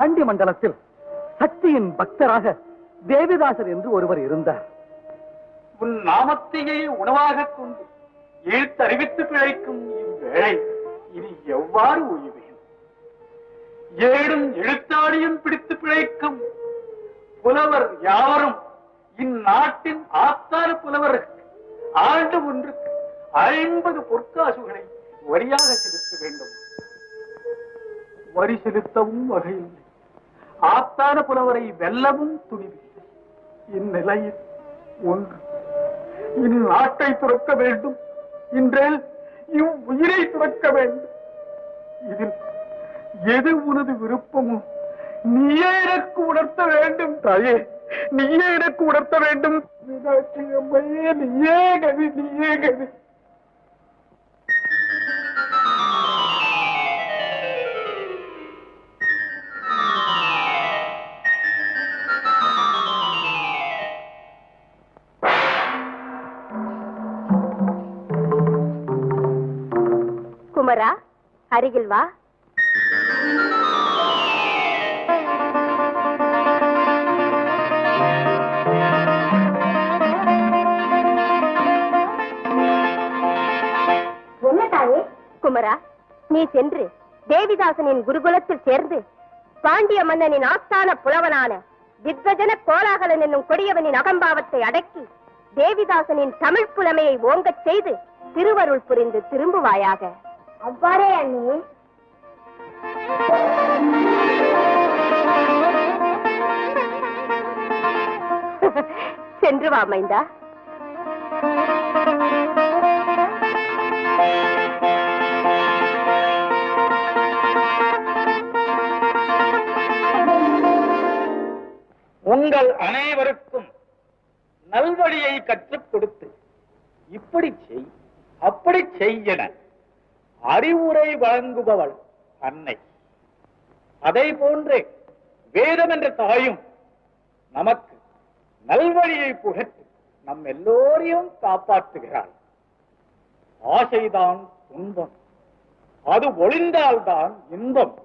சண்டி மண்டலத்தில் சக்தியின் பக்தராக தேவிதாசர் என்று ஒருவர் இருந்தார். உன் நாமத்தையே உணவாக கொண்டு எழுத்தறிவித்து பிழைக்கும் இவ்வேளை இனி எவ்வாறு ஓய்வேன் ஏடும் எழுத்தாடியும் பிடித்து பிழைக்கும் புலவர் யாவரும் இந்நாட்டின் ஆத்தார புலவருக்கு ஆண்டு ஒன்றுக்கு ஐம்பது பொற்காசுகளை வரியாக செலுத்த வேண்டும். வரி செலுத்தவும் வகையில்லை. ஆஸ்தான புலவரை வெல்லவும் துணிவில்லை. இந்நிலையில் ஒன்று இந்நாட்டை துறக்க வேண்டும். இன்றேல் இவ்வுயிரை உயிரை துறக்க வேண்டும். இதில் எது உனது விருப்பமோ நீயே எனக்கு உணர்த்த வேண்டும் தாயே. நீயே எனக்கு உணர்த்த வேண்டும். மீனாட்சி அம்மையே நீயே கவி நீயே கவி. குமரா அருகில் வா. என்ன தாயே? குமரா நீ சென்று தேவிதாசனின் குருகுலத்தில் சேர்ந்து பாண்டிய மன்னனின் ஆஸ்தான புலவனான திக்வஜன கோலாகலன் என்னும் கொடியவனின் அகம்பாவத்தை அடக்கி தேவிதாசனின் தமிழ் புலமையை ஓங்கச் செய்து திருவருள் புரிந்து திரும்புவாயாக. அவ்வாறே அண்ணே. சென்று வா மைந்தா. உங்கள் அனைவருக்கும் நல்வழியை கற்றுக் கொடுத்து இப்படி செய் அப்படி செய்யன அறிவுரை வழங்குபவள் அன்னை அதை போன்றே வேதம் என்ற தாயும் நமக்கு நல்வழியை புகட்டு நம் எல்லோரையும் காப்பாற்றுகிறாள். ஆசைதான் துன்பம். அது ஒளிந்தால்தான் இன்பம்.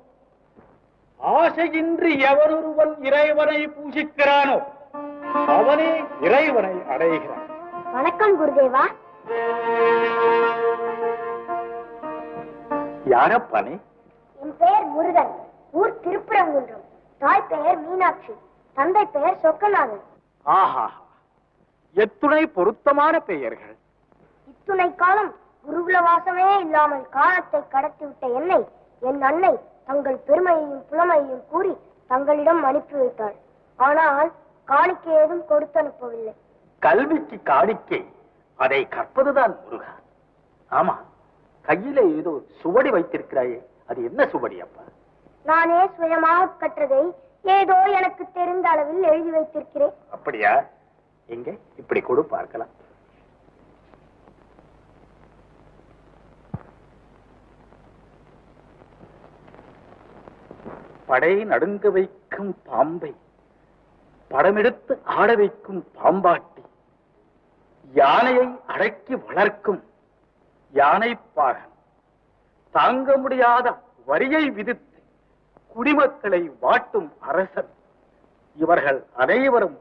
ஆசையின்றி எவரொருவன் இறைவனை பூசிக்கிறானோ அவனே இறைவனை அடைகிறான். வணக்கம் குருதேவா. யாரப்பனே? என் பெயர் முருகன். ஊர் திருப்புறங்குன்றம் தாய் பெயர் மீனாட்சி. தந்தை பெயர் சொக்கநாதன். ஆஹா. எத்துணை பொருத்தமான பெயர்கள். இத்துணை காலம் குருகுல வாசமே இல்லாமல் காலத்தை கடத்திவிட்ட என்னை என் அன்னை தங்கள் பெருமையையும் புலமையையும் கூறி தங்களிடம் அனுப்பி வைத்தாள். ஆனால் காணிக்கை ஏதும் கொடுத்து அனுப்பவில்லை. கல்விக்கு காணிக்கை. அதை கற்பதுதான் முருகா ஆமா கையில ஏதோ சுவடி வைத்திருக்கிறாயே. அது என்ன சுவடி அப்பா? நானே சுயமாக கற்றதை ஏதோ எனக்கு தெரிந்த அளவில் எழுதி வைத்திருக்கிறேன். அப்படியா? எங்க? இப்படி கொடு பார்க்கலாம். படை நடுங்க வைக்கும் பாம்பை படமெடுத்து ஆட வைக்கும் பாம்பாட்டி யானையை அடக்கி வளர்க்கும் யானைப்பாகன் தாங்க முடியாத வரியை விதித்து குடிமக்களை வாட்டும் அரசன். இவர்கள் அனைவரும்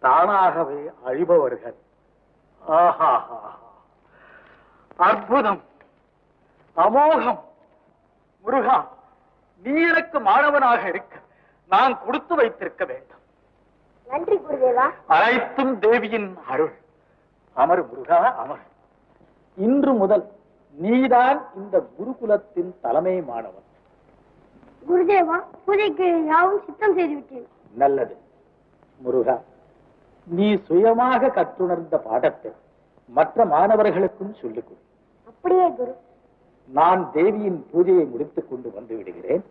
தானாகவே அழிபவர்கள். ஆஹாஹா. அற்புதம். அமோகம். முருகா நீ எனக்கு மாணவனாக இருக்க. நான் கொடுத்து வைத்திருக்க வேண்டும். நன்றி குருதேவா. அனைத்தும் தேவியின் அருள். அமர் முருகா அமர். இன்று முதல் நீதான் இந்த குருகுலத்தின் தலைமை மாணவன். குருதேவா பூஜைக்கு யாவும் சித்தம் செய்து விட்டேன் நல்லது. முருகா நீ சுயமாக கற்றுணர்ந்த பாடத்தை மற்ற மாணவர்களுக்கும் சொல்லிக் கொடு. அப்படியே குரு. நான் தேவியின் பூஜையை முடித்துக் கொண்டு வந்து விடுகிறேன்.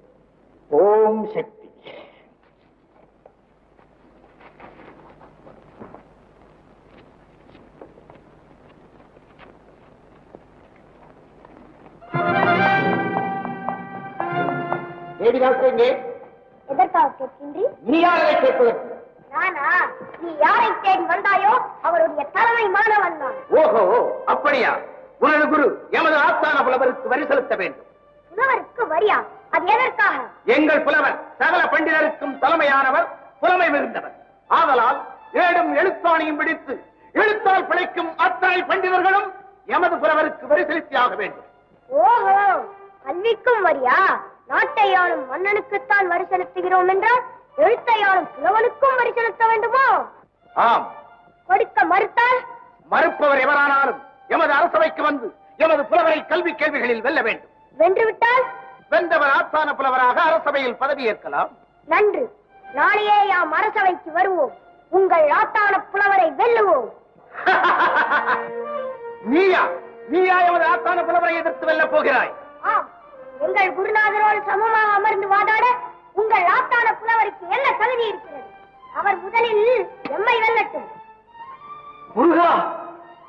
ஓம் சக்தி. எதற்காக கேட்கின்றி நீ யாரை கேட்பதற்கு நானா? நீ யாரை தேடி வந்தாயோ அவருடைய தலைமை மாணவன் நான். ஓஹோ அப்படியா? உனது குரு எமது ஆஸ்தான புலவருக்கு வரி செலுத்த வேண்டும். புலவருக்கு வரியா? அது எதற்காக? எங்கள் புலவர் சகல பண்டிதருக்கும் தலைமையானவர் புலமை மிகுந்தவர். ஆதலால் ஏடும் எழுத்தாணியும் பிடித்து எழுத்தால் பிழைக்கும் அத்தனை பண்டிதர்களும் எமது புலவருக்கு வரி செலுத்தியாக வேண்டும். ஓஹோ கல்விக்கும் வரியா? நாட்டை ஆளும் மன்னனுக்குத்தான் வரி செலுத்துகிறோம் என்றால் எழுத்தை ஆளும் புலவனுக்கும் வரி செலுத்த வேண்டுமோ? ஆம். கொடுக்க மறுத்தால்? மறுப்பவர் எவரானாலும் எமது அரசவைக்கு வந்து எமது புலவரை கல்வி கேள்விகளில் வெல்ல வேண்டும். வென்றுவிட்டால்? வென்றவர் ஆஸ்தான புலவராக அரசவையில் பதவியேற்கலாம். நன்று. நாளையே யாம் அரசவைக்கு வருவோம். உங்கள் ஆத்தான புலவரை வெல்லுவோம். நீயா? நீயா எமது ஆஸ்தான புலவரை எதிர்த்து வெல்ல போகிறாய்? ஆம். எங்கள் குருநாதரோடு சமமாக அமர்ந்து வாதாட உங்கள் ஆத்தான புலவருக்கு என்ன தகுதி இருக்கிறது? அவர் முதலில் எம்மை வெல்லட்டும். முருகா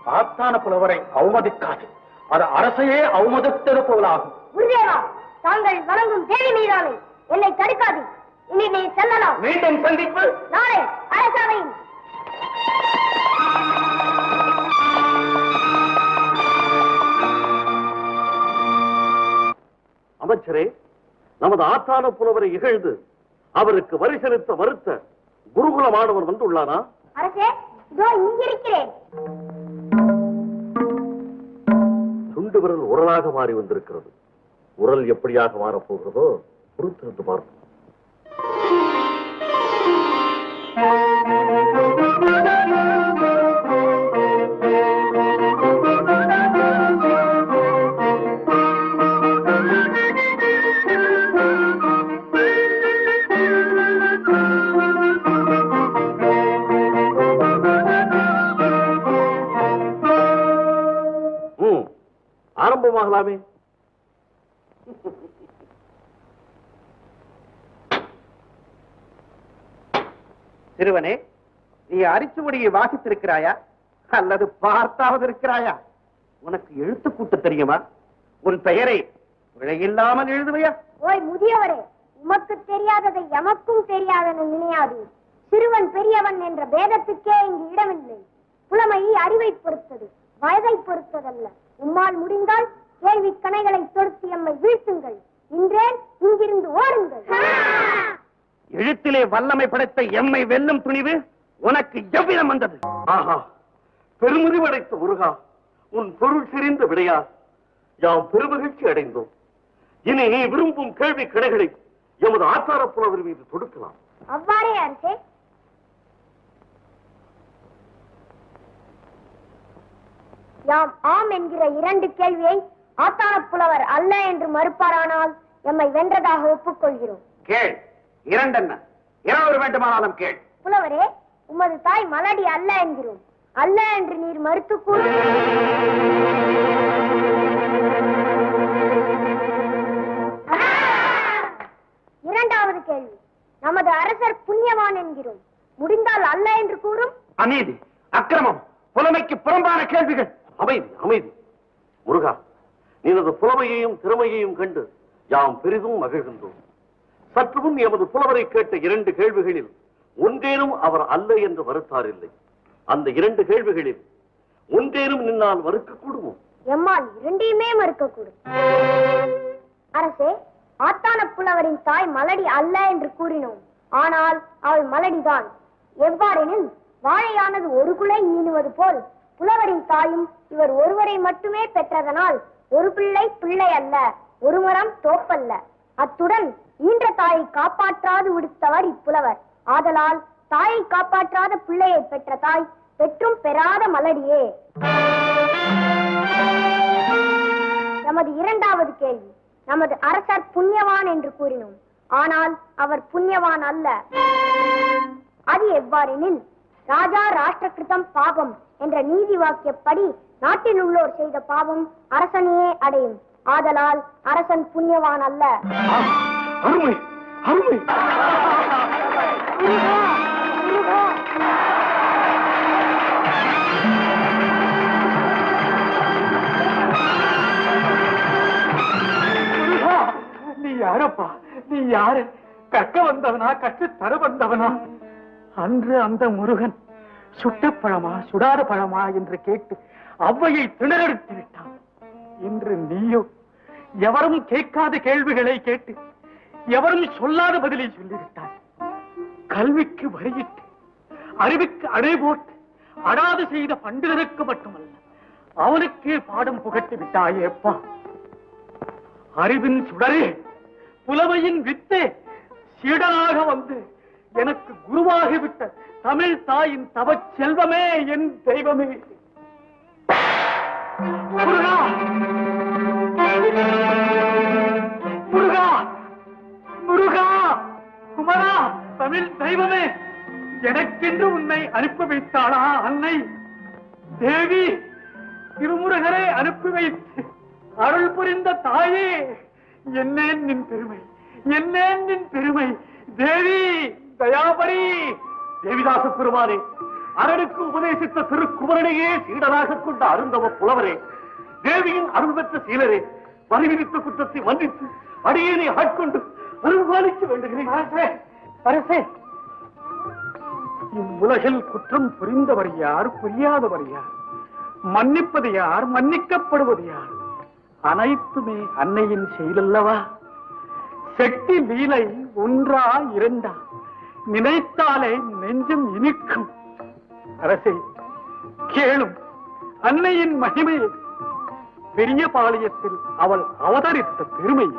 ஆஸ்தான புலவரை அவமதிக்காது. அது அரசையே அவமதித்தது போலாகும். குருதேவா தாங்கள் வணங்கும் தேவி மீதானே. என்னை தடுக்காது. இனி நீ செல்லலாம். மீண்டும் சந்திப்பு. நாளை அரசவையில். அமைச்சரே நமது ஆத்தான புலவரை இகழ்ந்து அவருக்கு வரி செலுத்த மறுத்த குருகுல மாணவன் வந்துள்ளானா? அரசே இதோ இங்கிருக்கிறேன். விரல் உரலாக மாறி வந்திருக்கிறது. உரல் எப்படியாக மாறப்போகிறதோ பொறுத்திருந்து பார்ப்போம் சிறுவனே நீ அரிச்சுவடியை வாசித்திருக்கிறாயா? அல்லது பார்த்தாவது இருக்கிறாயா? உனக்கு எழுத்து கூட்ட தெரியுமா? உன் பெயரை பிழையில்லாமல் எழுதுவையா? ஓய் முதியவரே உமக்கு தெரியாததை எமக்கும் தெரியாதென நினையாது. சிறுவன் பெரியவன் என்ற பேதத்துக்கே இங்கு இடமில்லை. புலமை அறிவை பொறுத்தது வயதை பொறுத்ததல்ல. உம்மால் முடிந்தால் கேள்வி கணைகளை தொடுத்து எம்மை வீழ்த்துங்கள். இன்றேன் இங்கிருந்து ஓடுங்கள். எழுத்திலே வல்லமை படைத்த எம்மை வெல்லும் துணிவு உனக்கு எவ்விதம் வந்தது? ஆஹா பெருமுறிவடைத்த முருகா உன் பொருள் சிரிந்த விடையா? யாம் பெருமகிழ்ச்சி அடைந்தோம். இனி நீ விரும்பும் கேள்வி கணைகளை எமது ஆச்சார புலவர் மீது தொடுக்கலாம். அவ்வாறே அரசே. யாம் ஆம் என்கிற இரண்டு கேள்வியை ஆத்தான புலவர் அல்ல என்று மறுப்பாரானால் எம்மை வென்றதாக ஒப்புக்கொள்கிறோம். கேள். இரண்டென்ன? இரவு வேண்டுமானாலும் கேள். புலவரே உமது தாய் மலடி அல்ல என்கிறோம். அல்ல என்று நீர் மறுத்து கூறு இரண்டாவது கேள்வி. நமது அரசர் புண்ணியவான் என்கிறோம். முடிந்தால் அல்ல என்று கூறும்? அநீதி அக்கிரமம் புலமைக்கு புறம்பான கேள்விகள். அமைதி அமைதி. முருகா நினது புலமையையும் திறமையையும் கண்டு யாம் பெரிதும் மகிழ்கின்றோம். சற்றுமுன் எமது புலவரை கேட்ட இரண்டு கேள்விகளில் ஒன்றேனும் அவர் அல்ல என்று வருத்தார் இல்லை அந்த இரண்டு கேள்விகளில் ஒன்றேனும் நின்னால் மறுக்க கூடுவோம் எம்மால் இரண்டையுமே மறுக்கக்கூடும். அரசே ஆத்தான புலவரின் தாய் மலடி அல்ல என்று கூறினோம். ஆனால் அவள் மலடிதான். எவ்வாறெனில் வாழையானது ஒரு குலை ஈனுவது போல் புலவரின் தாயும் இவர் ஒருவரை மட்டுமே பெற்றதனால் ஒரு பிள்ளை பிள்ளை அல்ல ஒரு மரம் தோப்பல்ல. அத்துடன் ஈன்ற தாயை காப்பாற்றாது விடுத்தவர் இப்புலவர். ஆதலால் தாயை காப்பாற்றாத பிள்ளையை பெற்ற தாய் பெற்றும் பெறாத மலடியே. நமது இரண்டாவது கேள்வி. நமது அரசர் புண்ணியவான் என்று கூறினோம். ஆனால் அவர் புண்ணியவான் அல்ல. அது எவ்வாறெனில் ராஜா ராஷ்டிரகிருதம் பாபம் என்ற நீதி வாக்கியப்படி நாட்டில் உள்ளோர் செய்த பாவம் அரசனையே அடையும். ஆதலால் அரசன் புண்ணியவான் அல்ல. அருமை அருமை. நீ யாரப்பா? நீ யாரு? கற்க வந்தவனா கற்று தர வந்தவனா? அன்று அந்த முருகன் சுட்ட பழமா சுடாத பழமா என்று கேட்டு அவ்வையை திணறடித்து விட்டான். இன்று நீயோ எவரும் கேட்காத கேள்விகளை கேட்டு எவரும் சொல்லாத பதிலை சொல்லிவிட்டார். கல்விக்கு வரியிட்டு அறிவுக்கு அடை போட்டு அடாது செய்த பண்டிதருக்கு மட்டுமல்ல அவனுக்கே பாடம் புகட்டி விட்டாயேப்பா. அறிவின் சுடரே புலமையின் வித்தே சீடனாக வந்து எனக்கு குருவாகிவிட்ட தமிழ் தாயின் தவச் செல்வமே என் தெய்வமே. எனக்கென்று உன்னை அனுப்பி வைத்தாளா அன்னை? தேவி திருமுருகரை அனுப்பி வைத்து அருள் புரிந்த தாயே என்னேன் நின் பெருமை? என்னேன் நின் பெருமை? தேவி தயாபரி! தேவிதாச பெருமானே அரனுக்கு உபதேசித்த திருக்குமரனையே சீடனாக கொண்ட அருந்தவ புலவரே தேவியின் அருள் பெற்ற சீலரே வரிவிதித்த குற்றத்தை மன்னித்து அடியேனை ஆட்கொண்டு அருள்பாலிக்க வேண்டுகிறேன். அரசே அரசே இவ்வுலகில் குற்றம் புரிந்தவர் யார்? புரியாதவர் யார்? மன்னிப்பது யார்? மன்னிக்கப்படுவது யார்? அனைத்துமே அன்னையின் செயலல்லவா? செட்டி லீலை ஒன்றா இரண்டா? நினைத்தாலே நெஞ்சம் இனிக்கும். அரசே கேளும். அன்னையின் மகிமையை. பெரிய பாளையத்தில் அவள் அவதரித்த பெருமையை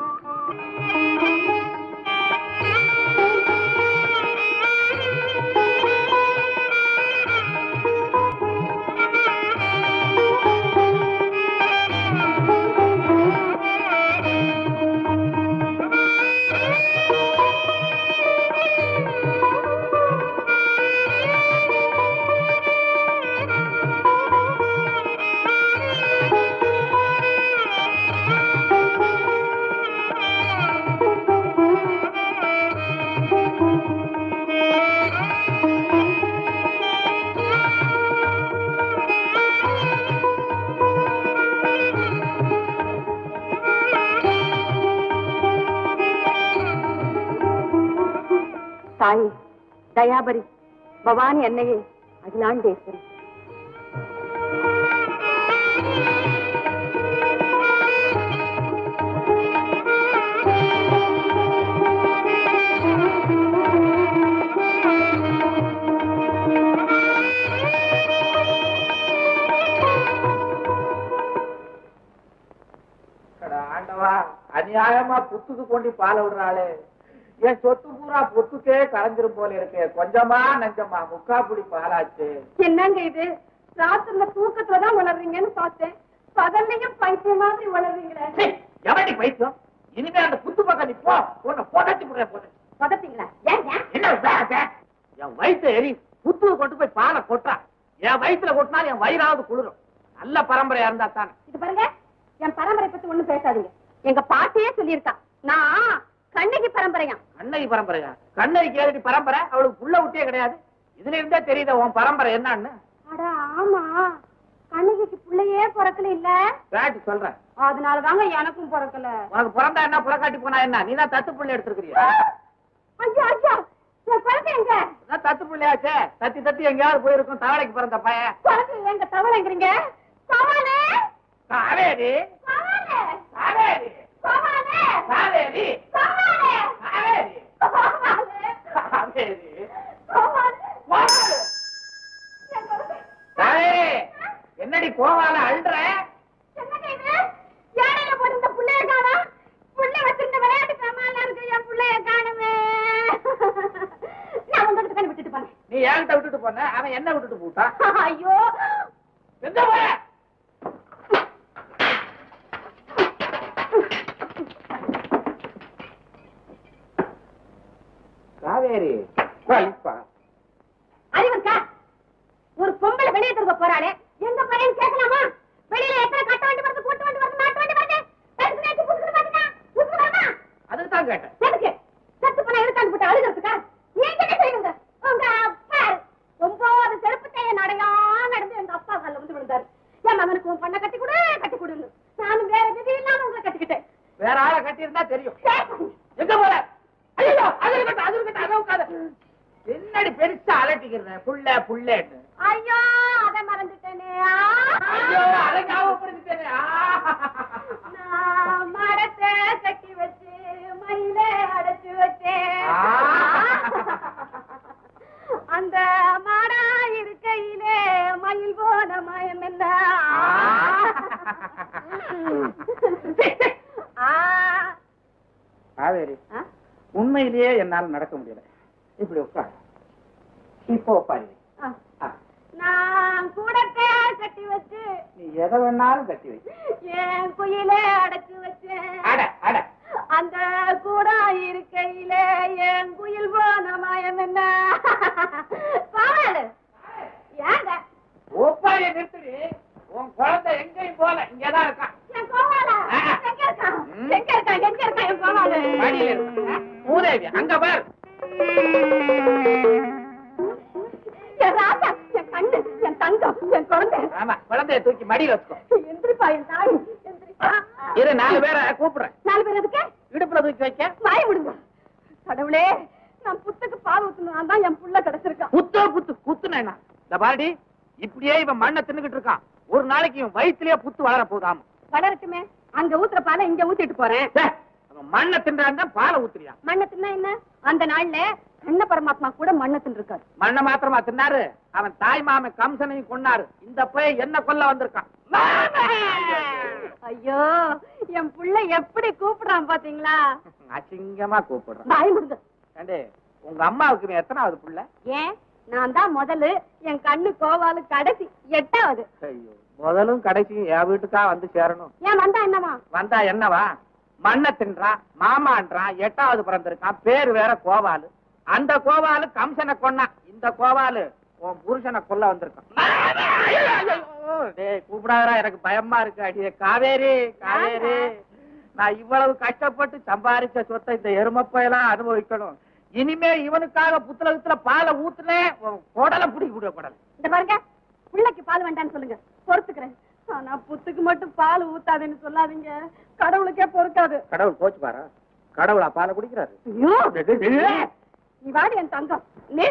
தயாபரி பவானி அன்னையே அகிலாண்டேஸ்வரி. அட ஆண்டவா அநியாயமா புத்துக்கு கொண்டு பால விடுறாளே. என் சொத்து பூரா புத்துக்கே கலந்துரும் போல இருக்கு. கொஞ்சமா நஞ்சமா முக்கா புடி பாலாச்சு. என்னங்க இது? ராத்திரில தூக்கத்துல தான் உணர்றீங்கன்னு பார்த்தேன். பகல்லையும் பைத்தியம் மாதிரி உணர்றீங்களே எவடி பைத்தியம்? இனிமே அந்த புத்து பக்கம் நீ போ. உன்னை புதைச்சு விடுறேன் போது பதப்பீங்களா? என்ன? என் வயிற்று எரி புத்துவை கொண்டு போய் பாலை கொட்டுறா. என் வயிற்றுல கொட்டினாலும் என் வயிறாவது குளிரும். நல்ல பரம்பரையா இருந்தா தானே. இது பாருங்க என் பரம்பரை பத்தி ஒண்ணும் பேசாதீங்க. எங்க பாட்டியே சொல்லியிருக்கா நான் கண்ணகி பரம்பரையா கண்ணகி பரம்பரையா? கண்ணகி கேள்வி பரம்பரை அவளுக்கு புள்ள விட்டே கிடையாது. இதுல இருந்தே தெரியுது உன் பரம்பரை என்னன்னு? ஆமா. கண்ணகிக்கு பிள்ளையே பிறக்கல இல்ல? கேட்டு சொல்றேன் அதனாலதாங்க எனக்கும் பிறக்கல. உனக்கு பிறந்தா என்ன புலக்காட்டி போனா என்ன? நீ தான் தத்து புள்ளை எடுத்துருக்கிறியா? ஐயா ஐயா. தத்து புள்ளையாச்சே. தத்தி தத்தி எங்கேயாவது போயிருக்கும் தவளைக்கு பிறந்த பையன். எங்க தவளைங்கிறீங்க? காவேரி. காவேரி. சவாலே. காவேரி. உங்ககிட்ட தானே விட்டுட்டு போனேன். நீ என்கிட்ட விட்டுட்டு போன? அவன் என்ன விட்டுட்டு போட்டான்? ஐயோ. எங்க போற? காவேரி வலிப்பா அறிவு இருக்கா? ஒரு பொம்பளை வெளியே திரும்ப போறாளே எங்க போறேன்னு கேட்கலாமா? வெளியில எத்தனை கட்ட வண்டி வருது கூட்டு வண்டி வருது மாட்டு வண்டி வருது? எடுத்து வச்சு புதுசு பாத்தீங்க புதுசு வருமா? அதுக்கு தான் கேட்டேன். எதுக்கு? செத்து போன எடுத்தாந்து போட்டு அழுகிறதுக்கா? நீங்க என்ன செய்வீங்க? உங்க அப்பா ஒன்பது செருப்பு தைய நடையா நடந்து எங்க அப்பா கால்ல வந்து விழுந்தாரு. என் மகனுக்கு உன் பொண்ணை கட்டி கொடு கட்டி கொடுன்னு. நானும் வேற விதி இல்லாம உங்களை கட்டிக்கிட்டேன். வேற ஆளை கட்டி இருந்தா தெரியும். காவேரி? உண்மையிலேயே என்னால நடக்க முடியல. இப்படி உட்கார். இப்போ உட்காரு. நான் கூடத்தை கட்டி வச்சு நீ எதை வேணாலும் கட்டி வை. என் குயிலே அடைச்சு வச்சேன் அட அட. அந்த கூடா இருக்கையில என் குயில் போன மாயம் என்ன? பாரு. ஏங்க நிறுத்துடி. உன் குழந்தை எங்கேயும் போல இங்கதான் இருக்கான் என் கோவாலா எங்க இருக்கான் எங்க இருக்கான் எங்க இருக்கான் என் கோவாலு மடியில இருக்கான் மூதேவி அங்க பார். என் ராஜா என் கண்ணு என் தங்கம் என் குழந்தை. ஆமா குழந்தைய தூக்கி மடியில வச்சுக்கோ. எந்திரிப்பா என் தாய் எந்திரிப்பா. இரு நாலு பேரை கூப்பிடுறேன். நாலு பேர் எதுக்கு? இடுப்புல தூக்கி வைக்க. வாய விடுங்க. கடவுளே நான் புத்துக்கு பால் ஊத்தணும் தான் என் புள்ள கிடைச்சிருக்கான். குத்தோ குத்து குத்துனா இந்த பாடி இப்படியே இவன் மண்ணை தின்னுகிட்டு இருக்கான். ஒரு நாளைக்கு இவன் வயிற்றுலயே புத்து வளர போதாம் வளரட்டுமே அங்க ஊத்துற பாலை இங்க ஊத்திட்டு போறேன். மண்ணை தின்றான் பாலை ஊத்துறியா? மண்ணை தின்னா என்ன? அந்த நாள்ல கண்ண பரமாத்மா கூட மண்ணை தின்றுருக்காரு. மண்ணை மாத்திரமா தின்னாரு? அவன் தாய் மாமன் கம்சனையும் கொன்னாரு. இந்த போய் என்ன கொல்ல வந்திருக்கான்? ஐயோ என் புள்ள எப்படி கூப்பிடுறான் பாத்தீங்களா? அசிங்கமா கூப்பிடுறான். முடுங்க ஏண்டே உங்க அம்மாவுக்கு எத்தனாவது புள்ள? ஏன்? நான் தான் முதல்ல என் கண்ணு கோவாலு கடைசி எட்டாவது. ஐயோ. முதலும் கடைசியும் என் வீட்டுக்கா வந்து சேரணும். ஏன் வந்தா என்னவா? வந்தா என்னவா? மண்ணை தின்றான் மாமான்றான் எட்டாவது பிறந்திருக்கான் பேர் வேற கோவாலு. அந்த கோவாலு கம்சனை கொன்னான் இந்த கோவாலு உன் புருஷனை கொல்ல வந்திருக்கான். டேய் கூப்பிடாதடா எனக்கு பயமா இருக்கு அடியே. காவேரி காவேரி. நான் இவ்வளவு கஷ்டப்பட்டு சம்பாரிச்ச சொத்தை இந்த எருமப்பையெல்லாம் அனுபவிக்கணும். இனிமே இவனுக்காக புத்தகத்துல பாலை ஊத்துனேன் குடலை பிடிக்க விட கூடாது இந்த பாருங்க பிள்ளைக்கு பால் வேண்டாம்னு சொல்லுங்க. பொறுத்துக்கிறேன். ஆனா புத்துக்கு மட்டும் பால் ஊத்தாதுன்னு சொல்லாதீங்க. கடவுளுக்கே பொறுக்காது. கடவுள் போச்சு பாரா? கடவுளா பாலை குடிக்கிறாரு? ஐயோ! நீ வாடி என் தங்கம். நீ